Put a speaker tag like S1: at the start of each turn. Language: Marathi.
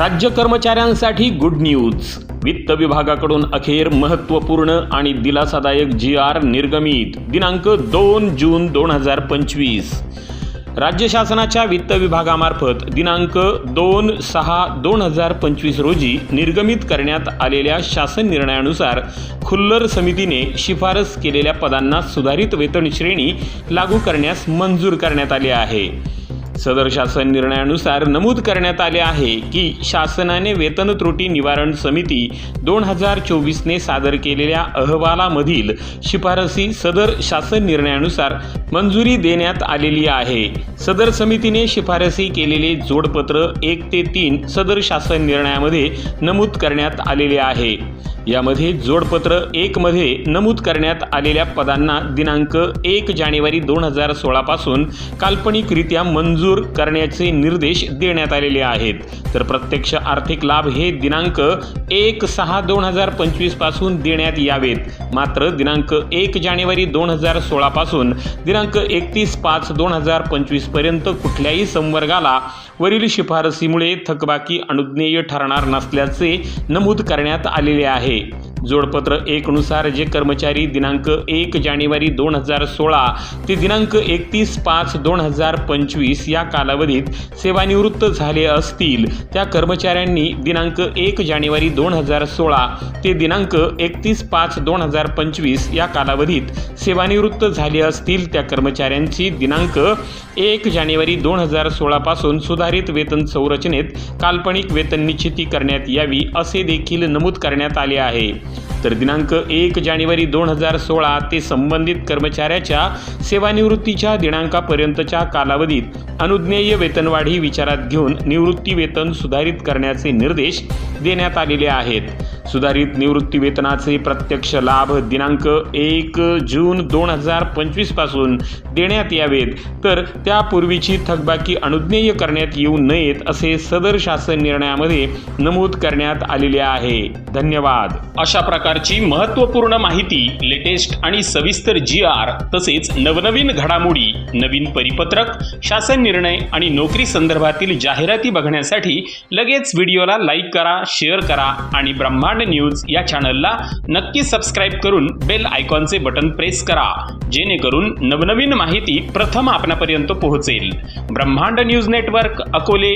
S1: राज्य कर्मचाऱ्यांसाठी गुड न्यूज वित्त विभागाकडून अखेर महत्त्वपूर्ण आणि दिलासादायक जी आर निर्गमित. दिनांक दोन जून दोन हजार पंचवीस. राज्य शासनाच्या वित्त विभागामार्फत दिनांक दोन सहा दोन हजार पंचवीस रोजी निर्गमित करण्यात आलेल्या शासन निर्णयानुसार खुल्लर समितीने शिफारस केलेल्या पदांना सुधारित वेतन श्रेणी लागू करण्यास मंजूर करण्यात आली आहे. सदर शासन निर्णयानुसार नमूद करण्यात आले आहे की शासनाने वेतन त्रुटी निवारण समिती दोन हजार चोवीसने सादर केलेल्या अहवालामधील शिफारसी सदर शासन निर्णयानुसार मंजुरी देण्यात आलेली आहे. सदर समितीने शिफारसी केलेले जोडपत्र एक ते तीन सदर शासन निर्णयामध्ये नमूद करण्यात आलेले आहे. यामध्ये जोडपत्र एकमध्ये नमूद करण्यात आलेल्या पदांना दिनांक एक जानेवारी दोन हजार सोळापासून काल्पनिकरित्या मंजूर करण्याचे निर्देश देण्यात आलेले आहेत. तर प्रत्यक्ष आर्थिक लाभ हे दिनांक एक सहा दोन हजार पंचवीसपासून देण्यात यावेत. मात्र दिनांक एक जानेवारी दोन हजार सोळापासून दिनांक एकतीस पाच दोन हजार पंचवीसपर्यंत कुठल्याही संवर्गाला वरील शिफारसीमुळे थकबाकी अनुज्ञेय ठरणार नसल्याचे नमूद करण्यात आलेले आहे. जोडपत्र एकनुसार जे कर्मचारी दिनांक एक जानेवारी दोन हजार सोळा ते दिनांक एकतीस पाच दोन हजार पंचवीस या कालावधीत सेवानिवृत्त झाले असतील त्या कर्मचाऱ्यांनी दिनांक एक जानेवारी दोन हजार सोळा ते दिनांक एकतीस पाच दोन हजार पंचवीस या कालावधीत सेवानिवृत्त झाले असतील त्या कर्मचाऱ्यांची दिनांक एक जानेवारी दोन हजार सोळापासून सुधारित वेतन संरचनेत काल्पनिक वेतन निश्चिती करण्यात यावी असे देखील नमूद करण्यात आले आहे. तर दिनांक एक जानेवारी दोन हजार सोळा ते संबंधित कर्मचाऱ्याच्या सेवानिवृत्तीच्या दिनांकापर्यंतच्या कालावधीत अनुज्ञेय वेतनवाढी विचारात घेऊन निवृत्ती वेतन सुधारित करण्याचे निर्देश देण्यात आलेले आहेत. सुधारित निवृत्ती वेतनाचे प्रत्यक्ष लाभ दिनांक एक जून दोन हजार पंचवीसपासून देण्यात यावेत. तर त्यापूर्वीची थकबाकी अनुज्ञेय करण्यात येऊ नयेत असे सदर शासन निर्णयामध्ये नमूद करण्यात आलेले आहे. धन्यवाद. अशा प्रकारची महत्त्वपूर्ण माहिती लेटेस्ट आणि सविस्तर जी आर तसेच नवनवीन घडामोडी नवीन परिपत्रक शासन निर्णय आणि नोकरी संदर्भातील जाहिराती बघण्यासाठी लगेच व्हिडिओला लाईक करा शेअर करा आणि ब्रह्मा ब्रह्मांड न्यूज या चॅनलला नक्की सबस्क्राईब करून बेल आयकॉनचे बटन प्रेस करा जेणेकरून नवनवीन माहिती प्रथम आपणापर्यंत पोहोचेल. ब्रह्मांड न्यूज नेटवर्क अकोले.